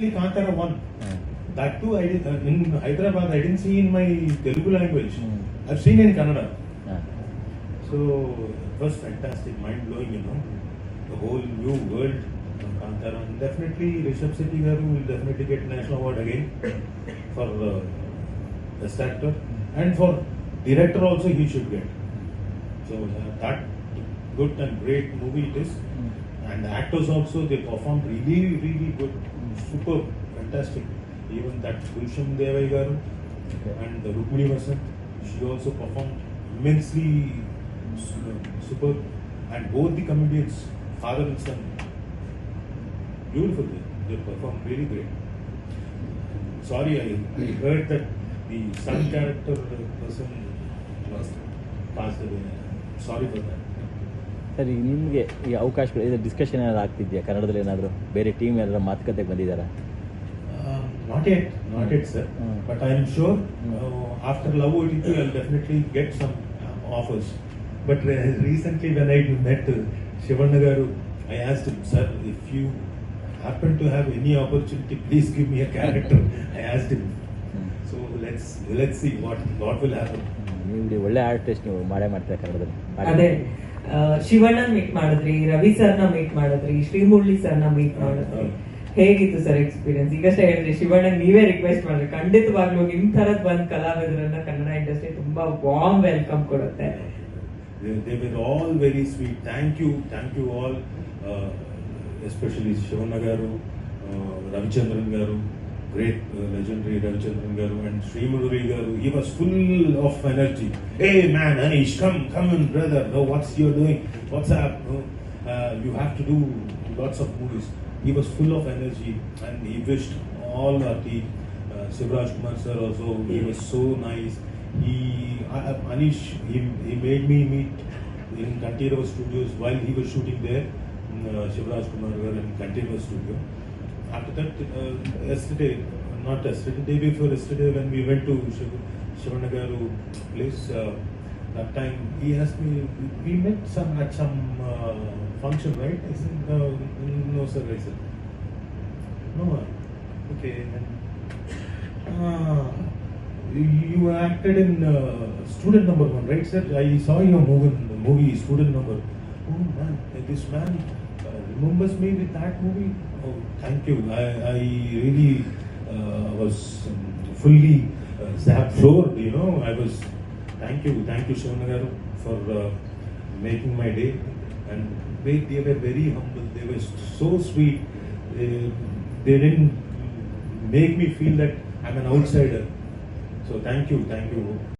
Kantara one. That too, I did, uh, in Hyderabad, I didn't see in my Telugu language. Hmm. I've seen in Kannada. Ah. So it was fantastic, mind blowing, you know. The whole new world of Kantara. And definitely, Rishabh Shetty garu will definitely get national award again for uh, best actor. And for director also, he should get. So uh, that good and great movie it is. And the actors also, they performed really, really good. Super, fantastic. Even that Gulshan Devai garu and the Rukmini Vasant, she also performed immensely superb. And both the comedians, father and son, beautiful. They, they performed really great. Sorry, I, I heard that the son character person lost, passed away. Sorry for that. Sir ಈಗ ನಿಮಗೆ ಈ ಅವಕಾಶಗಳು ಇದು discussion ಏನಾದ್ರು ಆಗ್ತಿದೆಯಾ? ಕನ್ನಡದಲ್ಲಿ ಏನಾದರೂ ಬೇರೆ team ಏನಾದರೂ ಮಾತುಕತೆಗೆ ಬಂದಿದ್ದಾರಾ not yet not yet sir but I am sure after love it it I definitely get some offers but recently when I met Shivanna garu I ask to sir if you happen to have any opportunity please give me a character I ask to so let's let's see what what will happen ನೀವು ಒಳ್ಳೆ artist ನೀವು ಮಾಡೇ ಮಾಡ್ತೀರಾ ಕನ್ನಡದಲ್ಲಿ? ಅದೇ ಶಿವಣ್ಣನ್ meet ಮಾಡಿದ್ರಿ ರವಿ ಸರ್ನ meet ಮಾಡಿದ್ರಿ ಶ್ರೀಮುರಳಿ ಸರ್ನ ಮೀಟ್ ಮಾಡಿದ್ರಿ. ಹೇಗಿತ್ತು ಸರ್ ಎಕ್ಸ್ಪೀರಿಯನ್ಸ್ ಈಗಷ್ಟೇ ಹೇಳಿದ್ರಿ ಶಿವಣ್ಣ ನೀವೇ ರಿಕ್ವೆಸ್ಟ್ ಮಾಡಿದ್ರಿ ಖಂಡಿತವಾಗ್ಲೂ ನಿಮ್ ತರದ್ ಬಂದ್ ಕಲಾವಿದರನ್ನ ಕನ್ನಡ ಇಂಡಸ್ಟ್ರಿ ತುಂಬಾ ವಾರ್ಮ್ ವೆಲ್ಕಮ್ ಕೊಡುತ್ತೆ. They, were all very sweet. Thank you, thank you all, uh, especially Shivanna Garu, uh, Ravichandran great uh, legendary Ravichandran Garu, and Srimurari Garu. He was full of energy. Hey man, Anish, come, come in, brother. No, what's you doing? What's up? No, uh, you have to do lots of movies. He was full of energy, and he wished all our team. Uh, Sivraj Kumar sir also, he was so nice. He, uh, Anish, he, he made me meet in Kantirava Studios while he was shooting there, uh, Shivraj Kumar were in Kantirava Studio. After that, uh, yesterday, not yesterday, day before yesterday, when we went to Shivanagaru place, uh, that time he asked me, we met some at some uh, function, right? I said, no, no, sir. I said, no, okay. Ah, you acted in uh, student number one, right, sir? I saw your movie, movie student number. Oh man, this man remembers me with that movie. Oh, thank you. I, I really uh, was um, fully uh, absorbed. You know, I was. Thank you, thank you, Shivanagaru, for uh, making my day. And they, they were very humble. They were so sweet. They, they didn't make me feel that I'm an outsider. So thank you, thank you.